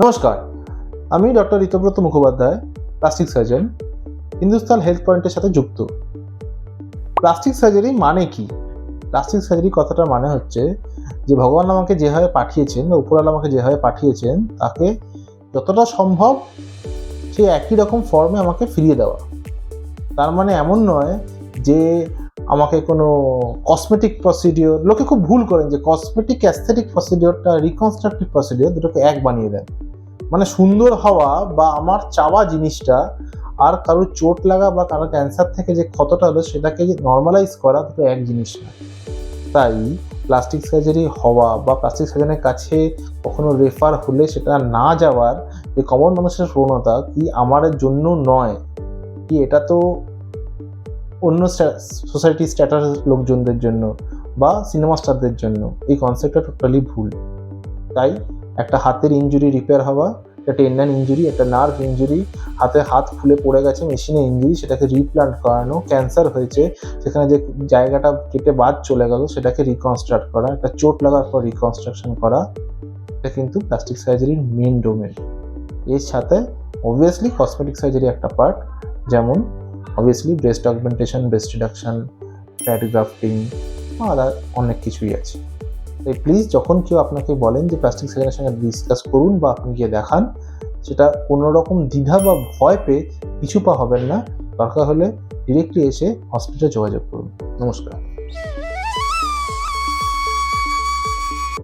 নমস্কার, আমি doctor Ritabrata Mukhopadhyay, plastic surgeon Hindustan health পয়েন্টের সাথে যুক্ত। প্লাস্টিক সার্জারি মানে কি? প্লাস্টিক সার্জারি কথাটা মানে হচ্ছে যে ভগবান আমাকে যেভাবে পাঠিয়েছেন বা উপরওয়ালা আমাকে যেভাবে পাঠিয়েছেন, তাকে যতটা সম্ভব সেই একই রকম ফর্মে আমাকে ফিরিয়ে দেওয়া। তার মানে এমন নয় যে আমাকে কোনো কসমেটিক প্রসিডিওর লোকে খুব ভুল করেন যে কসমেটিক অ্যাস্থেটিক প্রসিডিওরটা রিকনস্ট্রাকটিভ প্রসিডিওর দুটোকে এক বানিয়ে দেন। মানে সুন্দর হওয়া বা আমার চাওয়া জিনিসটা আর কারোর চোট লাগা বা কারোর ক্যান্সার থেকে যে ক্ষতটা হলো সেটাকে যে নর্মালাইজ করা দুটো এক জিনিস না তাই প্লাস্টিক সার্জারি হওয়া বা প্লাস্টিক সার্জনের কাছে কখনো রেফার হলে সেটা না যাওয়ার যে কমন মানুষের প্রবণতা কি আমার জন্য নয়, কি এটা তো অন্য সোসাইটি স্ট্যাটাস লোকজনদের জন্য বা সিনেমা স্টারদের জন্য, এই কনসেপ্টটা টোটালি ভুল। তাই একটা হাতের ইঞ্জুরি রিপেয়ার হওয়া, একটা টেন্ডান ইঞ্জুরি একটা নার্ভ ইঞ্জুরি হাতে হাত ফুলে পড়ে গেছে মেশিনে ইঞ্জুরি সেটাকে রিপ্লান্ট করানো ক্যান্সার হয়েছে, সেখানে যে জায়গাটা কেটে বাদ চলে গেল, সেটাকে রিকনস্ট্রাক্ট করা, একটা চোট লাগার পর রিকনস্ট্রাকশন করা, এটা কিন্তু প্লাস্টিক সার্জারির মেন ডোমেন এর সাথে অবভিয়াসলি কসমেটিক সার্জারি একটা পার্ট যেমন obviously breast augmentation breast reduction fat grafting other অনেক কিছুই আছে। তাই প্লিজ যখন কেউ আপনাকে বলেন যে প্লাস্টিক সার্জনের সঙ্গে ডিসকাস করুন বা আপনি গিয়ে দেখান, সেটা কোনো রকম দ্বিধা বা ভয় পেয়ে পিছু পা হবেন না। দরকার হলে ডিরেক্টলি এসে হসপিটালে যোগাযোগ করুন। নমস্কার।